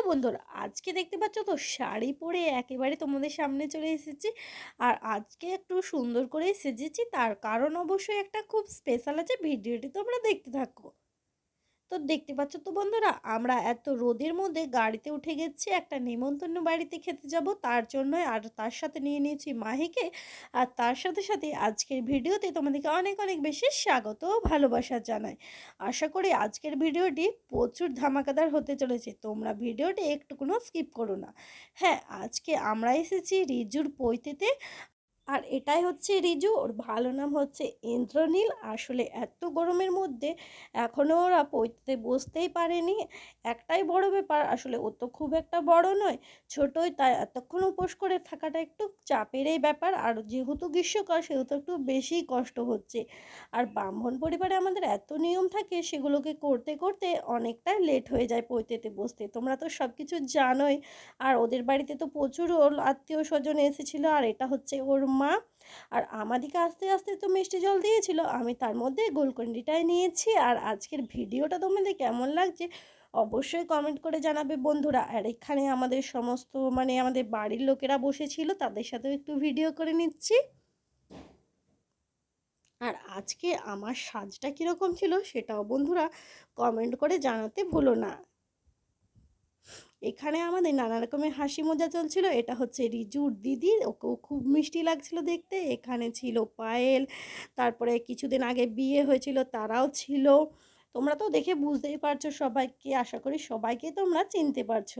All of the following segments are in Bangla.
হ্যালো বন্ধুরা, আজকে দেখতে পাচ্ছ তো শাড়ি পরে একেবারে তোমাদের সামনে চলে এসেছি। আর আজকে একটু সুন্দর করে সেজেছি, তার কারণ অবশ্যই একটা খুব স্পেশাল আছে, ভিডিওটি তোমরা দেখতে থাকো। তো দেখতে পাচ্ছ তো বন্ধুরা, আমরা এত রোদের মধ্যে গাড়িতে উঠে গেছি, একটা নিমন্ত্রণ বাড়িতে খেতে যাব। তার জন্য আর তার সাথে নিয়ে নিয়েছি মাহিকে। আর তার সাথে সাথে আজকের ভিডিওতে তোমাদেরকে অনেক অনেক বেশি স্বাগত ভালোবাসা জানাই। আশা করি আজকের ভিডিওটি প্রচুর ধামাকাদার হতে চলেছে। তোমরা ভিডিওটি একটু কোনো স্কিপ করো না। হ্যাঁ আজকে আমরা এসেছি রিজুর পৈতেতে। আর এটাই হচ্ছে রিজু, ওর ভালো নাম হচ্ছে ইন্দ্রনীল। আসলে এত গরমের মধ্যে এখনও ওরা পৈতে বসতেই পারেনি। একটাই বড় ব্যাপার, আসলে ও তো খুব একটা বড় নয়, ছোটই, তাই এতক্ষণ উপোস করে থাকাটা একটু চাপেরই ব্যাপার। আর যেহেতু গ্রীষ্মকাল, সেহেতু একটু বেশি কষ্ট হচ্ছে। আর ব্রাহ্মণ পরিবারে আমাদের এত নিয়ম থাকে, সেগুলোকে করতে করতে অনেকটাই লেট হয়ে যায় পৈতেতে বসতে। তোমরা তো সব কিছু জানোই। আর ওদের বাড়িতে তো প্রচুর ওর আত্মীয় স্বজন এসেছিল, আর এটা হচ্ছে ওর মা। আর আমাদিকে আস্তে আস্তে তো মিষ্টি জল দিয়েছিল, আমি তার মধ্যে গোলকন্ডিটাই নিয়েছি। আর আজকের ভিডিওটা তোমাদের কেমন লাগছে অবশ্যই কমেন্ট করে জানাবে বন্ধুরা। আর এখানে আমাদের সমস্ত মানে আমাদের বাড়ির লোকেরা বসেছিল, তাদের সাথেও একটু ভিডিও করে নিচ্ছি। আর আজকে আমার সাজটা কীরকম ছিল সেটাও বন্ধুরা কমেন্ট করে জানাতে ভুলো না। এখানে আমাদের নানা রকমের হাসি মজা চলছিল। এটা হচ্ছে রিজুর দিদি ওকেও খুব মিষ্টি লাগছিল দেখতে। এখানে ছিল পায়েল। তারপরে কিছুদিন আগে বিয়ে হয়েছিল, তারাও ছিল। তোমরা তো দেখে বুঝতেই পারছ সবাইকে। আশা করি সবাইকে তোমরা চিনতে পারছ।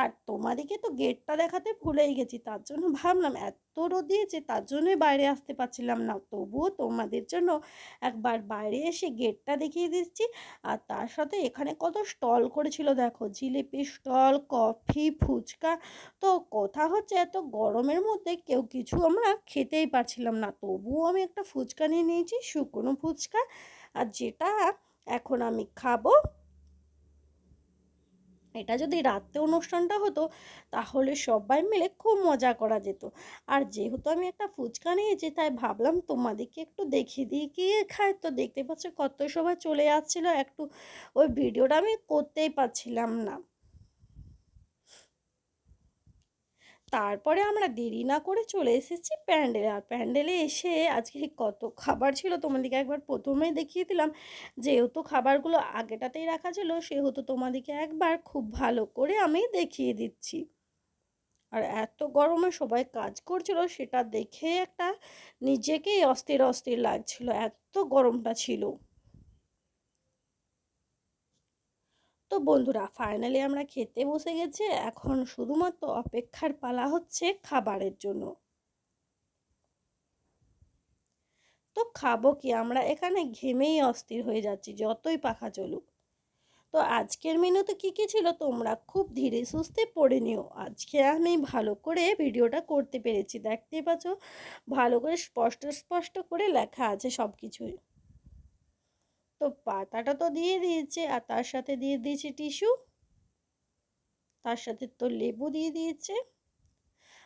আর তোমাদেরকে তো গেটটা দেখাতে ভুলেই গেছি, তার জন্য ভাবলাম এত রোদ দিয়েছে, তার জন্যই বাইরে আসতে পারছিলাম না। তবুও তোমাদের জন্য একবার বাইরে এসে গেটটা দেখিয়ে দিচ্ছি। আর তার সাথে এখানে কত স্টল করেছিল, দেখো জিলিপি স্টল কফি ফুচকা, তো কথা হচ্ছে এত গরমের মধ্যে কেউ কিছু আমরা খেতেই পারছিলাম না। তবুও আমি একটা ফুচকা নিয়ে নিয়েছি, শুকনো ফুচকা। আর যেটা এখন আমি খাব এটা যদি রাত্রে অনুষ্ঠানটা হতো, তাহলে সবাই মিলে খুব মজা করা যেত। আর যেহেতু আমি একটা ফুচকা নিয়েছি, তাই ভাবলাম তোমাদেরকে একটু দেখিয়ে দিয়ে কি খায়। তো দেখতে পাচ্ছ কত সবাই চলে যাচ্ছিল, একটু ওই ভিডিওটা আমি করতেই পারছিলাম না। তারপরে আমরা দেরি না করে চলে এসেছি প্যান্ডেলে। আর প্যান্ডেলে এসে আজকে কত খাবার ছিল তোমাদেরকে একবার প্রথমেই দেখিয়ে দিলাম। যেহেতু খাবারগুলো আগেটাতেই রাখা ছিল, সেহেতু তোমাদেরকে একবার খুব ভালো করে আমি দেখিয়ে দিচ্ছি। আর এত গরমে সবাই কাজ করছিল, সেটা দেখে একটা নিজেকেই অস্থির অস্থির লাগছিল। এত গরমটা ছিল। তো বন্ধুরা ফাইনালি আমরা খেতে বসে গেছি। এখন শুধুমাত্র অপেক্ষার পালা হচ্ছে খাবারের জন্য। তো খাব কি? আমরা এখানে ঘেমেই অস্থির হয়ে যাচ্ছি, যতই পাখা চলুক। তো আজকের মেনুতে কী কী ছিল তোমরা খুব ধীরে সুস্থে পড়ে নিও। আজকে আমি ভালো করে ভিডিওটা করতে পেরেছি। দেখতেই পাচ্ছ, ভালো করে স্পষ্ট স্পষ্ট করে লেখা আছে সব কিছুই তো পাতাটা তো দিয়ে দিয়েছে আর তার সাথে দিয়ে দিয়েছে টিস্যু। তার সাথে তো লেবু দিয়ে দিয়েছে।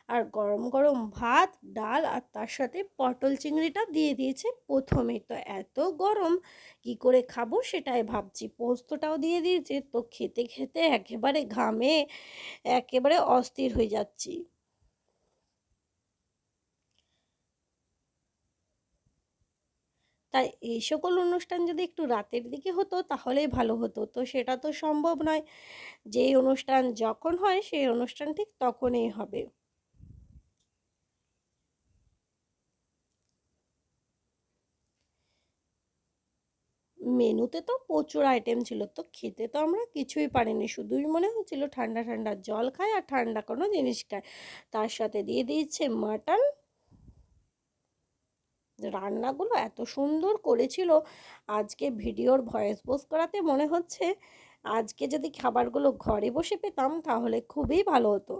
আর গরম গরম ভাত, ডাল আর তার সাথে পটল চিংড়িটা দিয়ে দিয়েছে প্রথমে। তো এত গরম, কি করে খাব সেটাই ভাবছি। পোস্তটাও দিয়ে দিয়েছে তো খেতে খেতে একেবারে ঘামে, একেবারে অস্থির হয়ে যাচ্ছি। তাই এই সকল অনুষ্ঠান যদি একটু রাতের দিকে হতো, তাহলেই ভালো হতো। তো সেটা তো সম্ভব নয়। যেই অনুষ্ঠান যখন হয়, সেই অনুষ্ঠান ঠিক তখনই হবে। মেনুতে তো প্রচুর আইটেম ছিল, তো খেতে তো আমরা কিছুই পারিনি। শুধুই মনে হচ্ছিল ঠান্ডা ঠান্ডা জল খায় আর ঠান্ডা কোনো জিনিস খায়। তার সাথে দিয়ে দিয়েছে মাটন রান্নাগুলো এত সুন্দর করেছিল। আজকে ভিডিওর ভয়েস পোস্ট করাতে মনে হচ্ছে আজকে যদি খাবারগুলো ঘরে বসে পেতাম তাহলে খুবই ভালো হতো।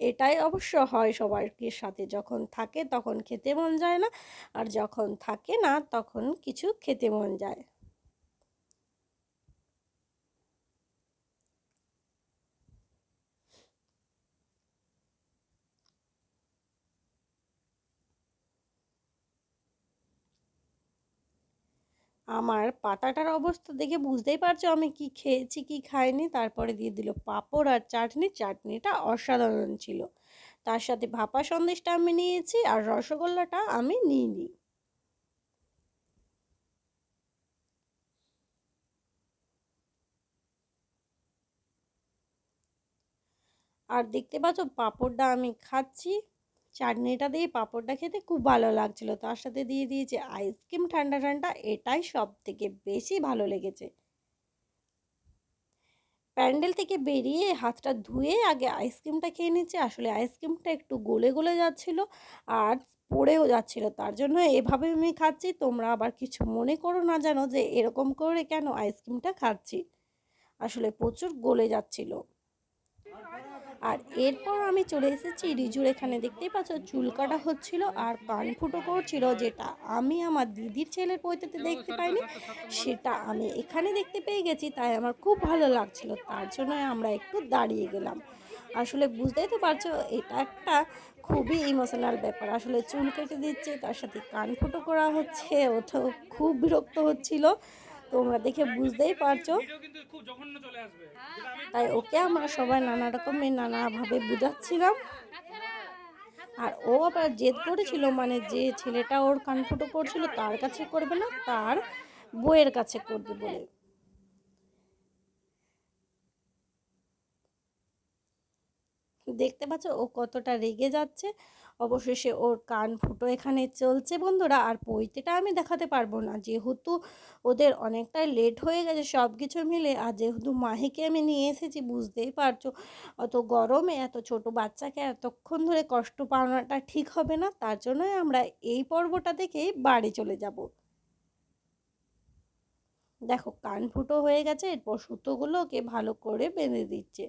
এটাই অবশ্য হয় সবার সাথে যখন থাকে তখন খেতে মন যায় না, আর যখন থাকে না তখন কিছু খেতে মন যায়। আমার পাতাটার অবস্থা দেখে বুঝতেই পারছ আমি কি খেয়েছি, কি খাইনি। তারপরে দিয়ে দিল পাঁপড় আর চাটনি। চাটনিটা অসাধারণ ছিল। তার সাথে ভাপা সন্দেশটা আমি নিয়েছি আর রসগোল্লাটা আমি নিইনি। আর দেখতে পাচ্ছ পাঁপড়টা আমি খাচ্ছি। চাটনিটা দিয়ে পাঁপড়টা খেতে খুব ভালো লাগছিল। তার সাথে দিয়ে দিয়েছে আইসক্রিম ঠান্ডা ঠান্ডা, এটাই সব থেকে বেশি ভালো লেগেছে। প্যান্ডেল থেকে বেরিয়ে হাতটা ধুয়ে আগে আইসক্রিমটা খেয়ে নিচ্ছে। আসলে আইসক্রিমটা একটু গলে গলে যাচ্ছিল আর পড়েও যাচ্ছিল। তার জন্য এভাবে আমি খাচ্ছি। তোমরা আবার কিছু মনে করো না জানো যে এরকম করে কেন আইসক্রিমটা খাচ্ছি? আসলে প্রচুর গলে যাচ্ছিল। আর এরপর আমি চলে এসেছি রিজুর এখানে, দেখতেই পাচ্ছ চুল কাটা হচ্ছিল আর কান ফুটো করছিল, যেটা আমি আমার দিদির ছেলের পৈতেতে দেখতে পাইনি, সেটা আমি এখানে দেখতে পেয়ে গেছি, তাই আমার খুব ভালো লাগছিল, তার জন্য আমরা একটু দাঁড়িয়ে গেলাম। আসলে বুঝতেই তো পারছ, এটা একটা খুবই ইমোশনাল ব্যাপার, আসলে চুল কেটে দিচ্ছে, তার সাথে কান ফুটো করা হচ্ছে ও তো খুব বিরক্ত হচ্ছিল। তোমরা দেখে বুঝতেই পারছ। তাই ওকে আমরা সবাই নানা রকমের নানাভাবে বুঝাচ্ছিলাম। আর ও আবার জেদ করেছিল মানে যে ছেলেটা ওর কান ফুটো করছিল তার কাছে করবে না তার বইয়ের কাছে করবে বলে। দেখতে পাচ্ছ ও কতটা রেগে যাচ্ছে। অবশেষে ওর কান ফুটো এখানে চলছে বন্ধুরা, আর পৈতেটা আমি দেখাতে পারব না। যেহেতু ওদের অনেকটাই লেট হয়ে গেছে সব কিছু মিলে, আর যেহেতু মাহিকে আমি নিয়ে এসেছি, বুঝতেই পারছ, অত গরমে, এত ছোট বাচ্চাকে এতক্ষণ ধরে কষ্ট পাওয়াটা ঠিক হবে না, তার জন্যই আমরা এই পর্বটা থেকেই বাড়ি চলে যাব। দেখো, কান ফুটো হয়ে গেছে, এরপর সুতোগুলোকে ভালো করে বেঁধে দিচ্ছে।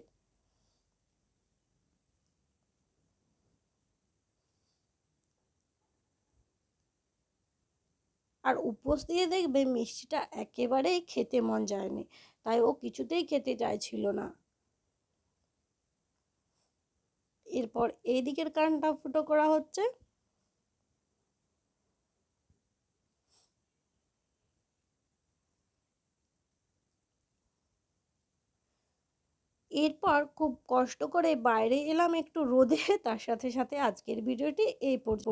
আর উপোস দিয়ে দেখবে মিষ্টিটা একেবারেই খেতে মন যায়নি। তাই ও কিছুতেই খেতে চাইছিল না। এরপর এই দিকের কানটা ফুটো করা হচ্ছে। এরপর খুব কষ্ট করে বাইরে এলাম একটু রোদে। তার সাথে সাথে আজকের ভিডিওটি এই পর্যন্ত।